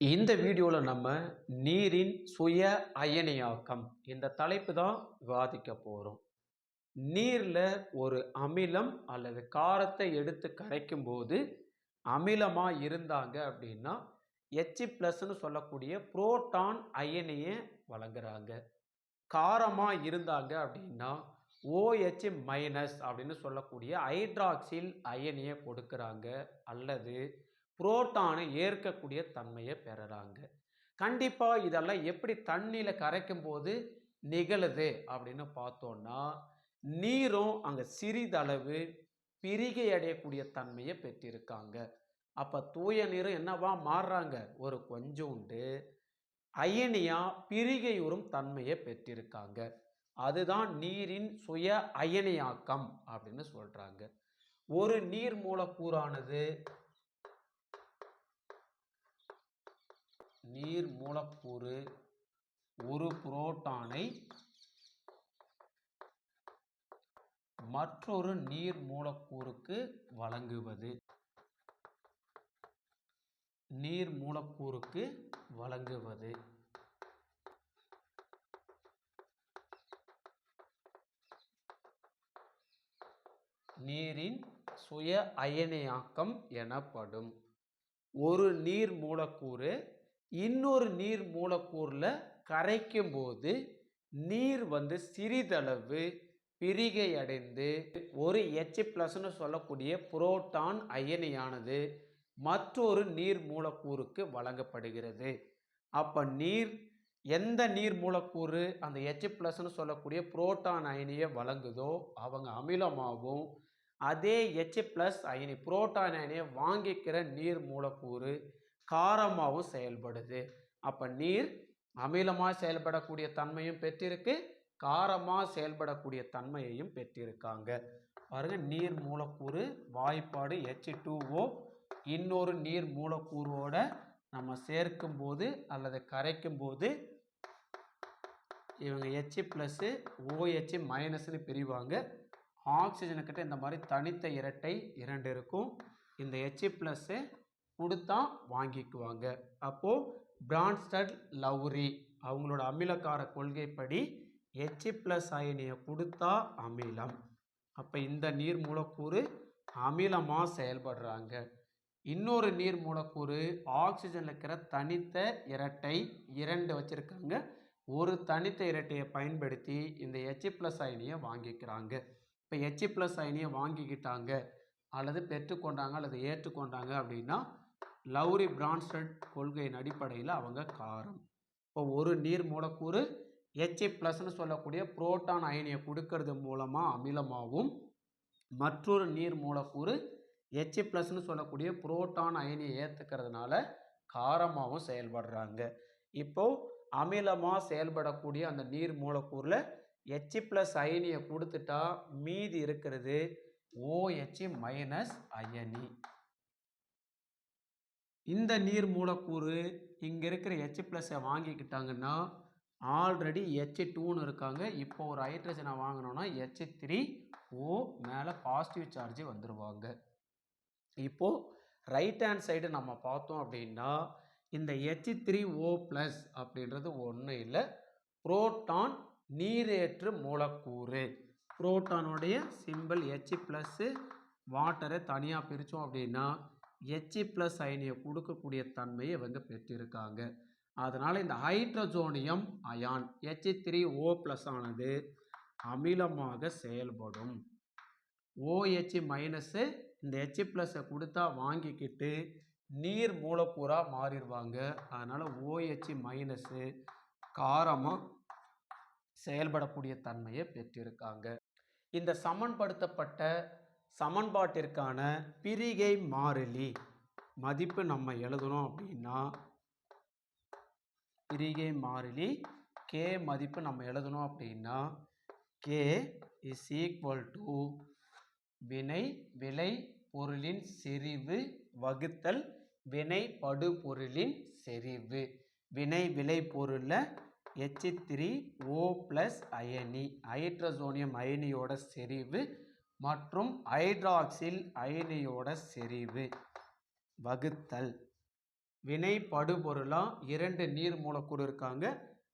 இந்த வீடியோவில் நம்ம நீரின் சுய அயனியாக்கம் இந்த தலைப்பு தான் விவாதிக்க போகிறோம் நீரில் ஒரு அமிலம் அல்லது காரத்தை எடுத்து கரைக்கும் போது அமிலமாக இருந்தாங்க அப்படின்னா எச்சி ப்ளஸ்ன்னு சொல்லக்கூடிய புரோட்டான் அயனியை வழங்குறாங்க. காரமாக இருந்தாங்க அப்படின்னா ஓஹெச் மைனஸ் அப்படின்னு சொல்லக்கூடிய ஹைட்ராக்சில் அயனியை கொடுக்குறாங்க. அல்லது புரோட்டானை ஏற்கக்கூடிய தன்மையை பெறுறாங்க. கண்டிப்பாக இதெல்லாம் எப்படி தண்ணியில் கரைக்கும் போது நிகழுது அப்படின்னு பார்த்தோன்னா நீரும் அங்கே சிறிதளவு பிரிகை அடையக்கூடிய தன்மையை பெற்றிருக்காங்க. அப்போ தூய நீரும் என்னவா மாறுறாங்க? ஒரு கொஞ்சோண்டு பிரிகை உறும் தன்மையை பெற்றிருக்காங்க. அதுதான் நீரின் சுய அயனியாக்கம் அப்படின்னு சொல்கிறாங்க ஒரு நீர் மூலக்கூறானது நீர் மூலக்கூறு ஒரு புரோட்டானை மற்றொரு நீர் மூலக்கூறுக்கு வழங்குவது. நீர் மூலக்கூறுக்கு வழங்குவது. நீரின் சுய அயனியாக்கம் எனப்படும். ஒரு நீர் மூலக்கூறு இன்னொரு நீர் மூலக்கூறில் கரைக்கும் போது நீர் வந்து சிறிதளவு பிரிகை அடைந்து ஒரு எச் பிளஸ்னு சொல்லக்கூடிய புரோட்டான் அயனியானது மற்றொரு நீர் மூலக்கூறுக்கு வழங்கப்படுகிறது. அப்போ நீர் எந்த நீர் மூலக்கூறு அந்த எச் பிளஸ்னு சொல்லக்கூடிய புரோட்டான் அயனியை வழங்குதோ அவங்க அமிலமாகவும் அதே எச் பிளஸ் அயனி புரோட்டான் அயனியை வாங்கிக்கிற நீர் மூலக்கூறு காரமாகவும் செயல்படுது. அப்போ நீர் அமிலமாக செயல்படக்கூடிய தன்மையும் பெற்றிருக்கு. காரமாக செயல்படக்கூடிய தன்மையையும் பெற்றிருக்காங்க. பாருங்க நீர் மூலக்கூறு வாய்ப்பாடு ஹெச் டூஓ இன்னொரு நீர் மூலக்கூறோட நம்ம சேர்க்கும் போது அல்லது கரைக்கும் போது இவங்க ஹெச் ப்ளஸ்ஸு ஓஹெச் மைனஸ்னு பிரிவாங்க. ஆக்சிஜனுக்கிட்ட இந்த மாதிரி தனித்த இரட்டை இரண்டு இருக்கும். இந்த ஹெச் ப்ளஸ்ஸு கொடுத்தா வாங்கிக்குவாங்க. அப்போது பிரான்ஸ்டட் லவ்ரி அவங்களோட அமிலக்கார கொள்கைப்படி ஹெச் ப்ளஸ் அயனியை கொடுத்தா அமிலம். அப்போ இந்த நீர் மூலக்கூறு அமிலமாக செயல்படுறாங்க. இன்னொரு நீர் மூலக்கூறு ஆக்சிஜனில் இருக்கிற தனித்த இரட்டை இரண்டு வச்சுருக்காங்க. ஒரு தனித்த இரட்டையை பயன்படுத்தி இந்த ஹெச் ப்ளஸ் அயனியை வாங்கிக்கிறாங்க. இப்போ ஹெச் ப்ளஸ் அயனியை வாங்கிக்கிட்டாங்க. அல்லது பெற்றுக்கொண்டாங்க அல்லது ஏற்றுக்கொண்டாங்க அப்படின்னா லவ்ரி பிரான்ஸ்டட் கொள்கையின் அடிப்படையில் அவங்க காரம். இப்போ ஒரு நீர் மூலக்கூறு ஹெச் ப்ளஸ்னு சொல்லக்கூடிய புரோட்டான் அயனியை கொடுக்கறது மூலமாக அமிலமாகவும் மற்றொரு நீர் மூலக்கூறு ஹெச் ப்ளஸ்ன்னு சொல்லக்கூடிய புரோட்டான் அயனியை ஏற்றுக்கிறதுனால காரமாகவும் செயல்படுறாங்க. இப்போ அமிலமாக செயல்படக்கூடிய அந்த நீர் மூலக்கூறில் ஹெச் ப்ளஸ் அயனியை கொடுத்துட்டா மீதி இருக்கிறது ஓஹெச் மைனஸ் அயனி. இந்த நீர் மூலக்கூறு இங்கே இருக்கிற ஹெச் ப்ளஸ்ஸை வாங்கிக்கிட்டாங்கன்னா ஆல்ரெடி ஹெச் டூன்னு இருக்காங்க. இப்போ ஒரு ஹைட்ரஜனை வாங்கினோன்னா ஹெச் த்ரீ ஓ மேலே பாசிட்டிவ் சார்ஜ் வந்துடுவாங்க இப்போது ரைட் ஹேண்ட் சைடு நம்ம பார்த்தோம் அப்படின்னா இந்த ஹெச் த்ரீ ஓ ப்ளஸ் அப்படின்றது ஒன்றும் இல்லை புரோட்டான் நீரேற்று மூலக்கூறு. புரோட்டானுடைய சிம்பிள் ஹெச் ப்ளஸ்ஸு வாட்டரை தனியாக பிரித்தோம் அப்படின்னா ஹெச் ப்ளஸ் அயனியை கொடுக்கக்கூடிய தன்மையை இவங்க பெற்றிருக்காங்க. அதனால் இந்த hydroxonium ion H three O plus ஆனது அமிலமாக செயல்படும். ஓஹெச் மைனஸு இந்த ஹெச் ப்ளஸ்ஸை கொடுத்தா வாங்கிக்கிட்டு நீர் மூலக்கூறாக மாறிடுவாங்க. அதனால் ஓஹெச் மைனஸு காரமாக செயல்படக்கூடிய தன்மையை பெற்றிருக்காங்க. இந்த சமன்படுத்தப்பட்ட சமன்பாட்டிற்கான பிரிகை மாறிலி. மதிப்பு நம்ம எழுதணும் அப்படின்னா பிரிகை மாறிலி கே மதிப்பு நம்ம எழுதணும் அப்படின்னா கே இஸ் ஈக்குவல் டு வினை விலை பொருளின் செறிவு வகுத்தல் வினை படுபொருளின் செறிவு. வினை விலை பொருளில் ஹெச் த்ரீ ஓ ப்ளஸ் அயனி ஹைட்ரசோனியம் அயனியோட செறிவு மற்றும் ஹைட்ராக்சில் அயனியோட செறிவு. வகுத்தல். வினை படுபொருளாக இரண்டு நீர் மூலக்கூறு இருக்காங்க.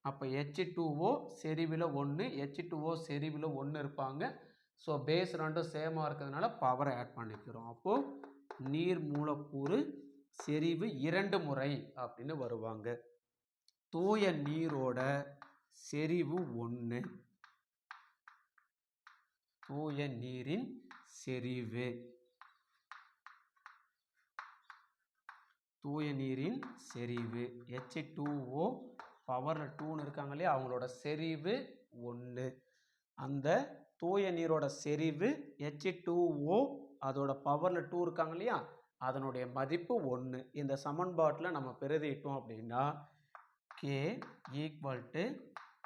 அப்போ ஹெச் டூஓ செறிவில் ஒன்று ஹெச் டூஓ செறிவில் ஒன்று இருப்பாங்க. ஸோ பேஸ் ரெண்டும் சேமாக இருக்கிறதுனால பவரை ஆட் பண்ணிக்கிறோம். அப்போது நீர் மூலக்கூறு செறிவு இரண்டு முறை அப்படின்னு வருவாங்க. தூய நீரோட செறிவு ஒன்று தூய நீரின் செறிவு. தூய நீரின் செறிவு. ஹெச் டூஓ பவரில் டூன்னு இருக்காங்க இல்லையா? அவங்களோட செறிவு ஒன்று அந்த தூய நீரோட செறிவு ஹெச் டூஓ அதோட பவரில் டூ இருக்காங்க இல்லையா? அதனுடைய மதிப்பு ஒன்று இந்த சமன்பாட்டில் நம்ம பெருதிட்டோம் அப்படின்னா கே ஈக்குவல் டு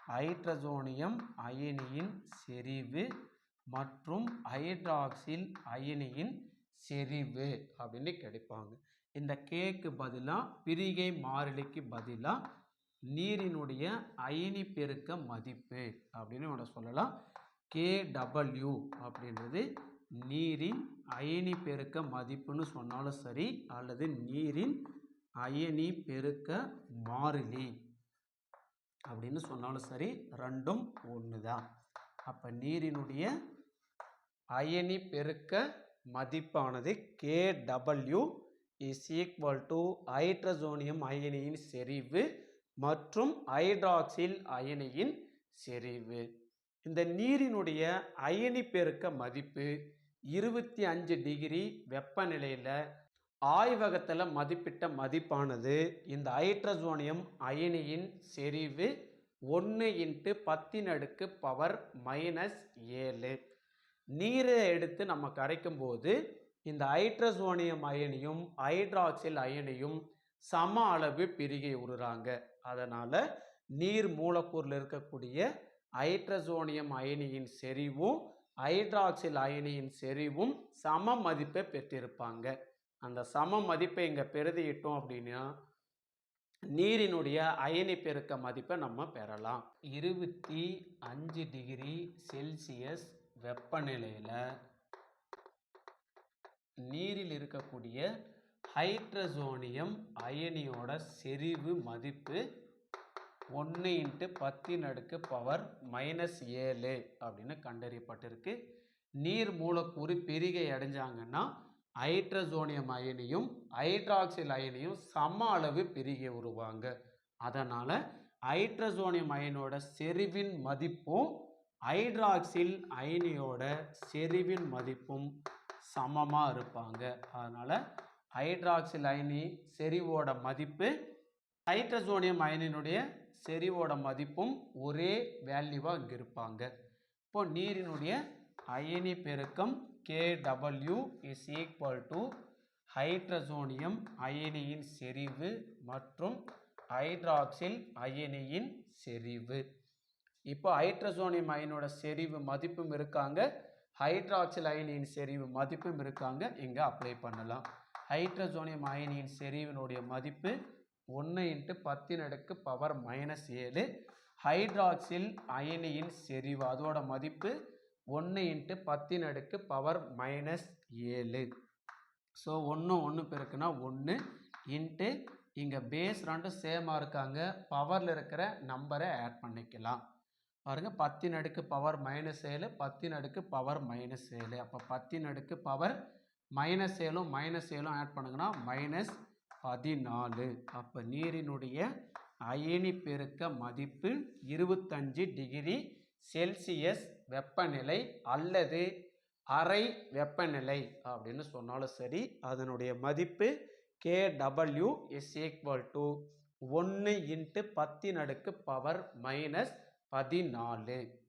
ஹைட்ரஜோனியம் அயனியின் செறிவு மற்றும் ஹைட்ராக்சில் அயனியின் செறிவு அப்படின்னு கிடைப்பாங்க. இந்த கேக்கு பதிலாக பிரிகை மாறிலிக்கு பதிலாக நீரினுடைய அயனி பெருக்க மதிப்பு அப்படின்னு நம்ம சொல்லலாம். கே டபிள்யூ அப்படின்றது நீரின் அயனி பெருக்க மதிப்புன்னு சொன்னாலும் சரி அல்லது நீரின் அயனி பெருக்க மாறிலி அப்படின்னு சொன்னாலும் சரி ரெண்டும் ஒன்று தான் அப்போ நீரினுடைய அயனி பெருக்க மதிப்பானது K W is equal to hydronium அயனியின் செறிவு மற்றும் ஹைட்ராக்சில் அயனியின் செறிவு. இந்த நீரினுடைய அயனி பெருக்க மதிப்பு இருபத்தி அஞ்சு டிகிரி வெப்பநிலையில் ஆய்வகத்தில் மதிப்பிட்ட மதிப்பானது இந்த ஹைட்ரஜோனியம் அயனியின் செறிவு ஒன்று இன்ட்டு பத்தின் அடுக்கு பவர் மைனஸ் ஏழு. நீரை எடுத்து நம்ம கரைக்கும் போது இந்த ஹைட்ரசோனியம் அயனியும் ஹைட்ராக்சில் அயனியும் சம அளவு பிரிகை உருறாங்க. அதனால் நீர் மூலக்கூறில் இருக்கக்கூடிய ஹைட்ரசோனியம் அயனியின் செறிவும் ஹைட்ராக்சில் அயனியின் செறிவும் சம மதிப்பை பெற்றிருப்பாங்க. அந்த சம மதிப்பை இங்கே பெருதியிட்டோம் அப்படின்னா நீரினுடைய அயனி பெருக்க மதிப்பை நம்ம பெறலாம். இருபத்தி அஞ்சு டிகிரி செல்சியஸ் வெப்பநிலையில் நீரில் இருக்கக்கூடிய ஹைட்ரசோனியம் அயனியோட செறிவு மதிப்பு ஒன்று இன்ட்டு பத்தின் அடுக்கு பவர் மைனஸ் ஏழு அப்படின்னு கண்டறியப்பட்டிருக்கு. நீர் மூலக்கூறு பெருகை அடைஞ்சாங்கன்னா ஹைட்ரசோனியம் அயனியும் ஹைட்ராக்சில் அயனியும் சம அளவு பெருகி உருவாங்க. அதனால் ஹைட்ரசோனியம் அயனோட செறிவின் மதிப்பும் ஹைட்ராக்சில் அயனியோட செறிவின் மதிப்பும் சமமாக இருப்பாங்க. அதனால் ஹைட்ராக்சில் அயனி செறிவோட மதிப்பு ஹைட்ரசோனியம் அயனினுடைய செறிவோட மதிப்பும் ஒரே வேல்யூவாக இங்கே இருப்பாங்க. இப்போ நீரினுடைய அயனி பெருக்கம் K W is equal to hydronium அயனியின் செறிவு மற்றும் ஹைட்ராக்சில் அயனியின் செறிவு. இப்போ ஹைட்ரசோனியம் அயனோட செறிவு மதிப்பும் இருக்காங்க. ஹைட்ராக்சில் அயனியின் செறிவு மதிப்பும் இருக்காங்க. இங்கே அப்ளை பண்ணலாம். ஹைட்ரசோனியம் அயனியின் செறிவினுடைய மதிப்பு ஒன்று இன்ட்டு பத்தின் அடுக்கு பவர் மைனஸ் ஏழு. ஹைட்ராக்சில் அயனியின் செறிவு அதோட மதிப்பு ஒன்று இன்ட்டு பத்தின் அடுக்கு பவர் மைனஸ் ஏழு. ஸோ ஒன்று ஒன்று பெருக்குனா ஒன்று இன்ட்டு இங்கே பேஸ் ரெண்டும் சேமாக இருக்காங்க. பவரில் இருக்கிற நம்பரை ஆட் பண்ணிக்கலாம். பாருங்கள் பத்தின் அடுக்கு பவர் மைனஸ் ஏழு பத்தின் அடுக்கு பவர் மைனஸ் ஏழு. அப்போ பத்தின் அடுக்கு பவர் மைனஸ் ஏழும் மைனஸ் ஏழும் ஆட் பண்ணுங்கன்னா மைனஸ் பதினாலு. அப்போ நீரினுடைய அயனி பெருக்க மதிப்பு இருபத்தஞ்சு டிகிரி செல்சியஸ் வெப்பநிலை அல்லது அறை வெப்பநிலை அப்படின்னு சொன்னாலும் சரி அதனுடைய மதிப்பு K W is equal to ஒன்று இன்ட்டு பத்தின் அடுக்கு பவர் மைனஸ் பதினாலு.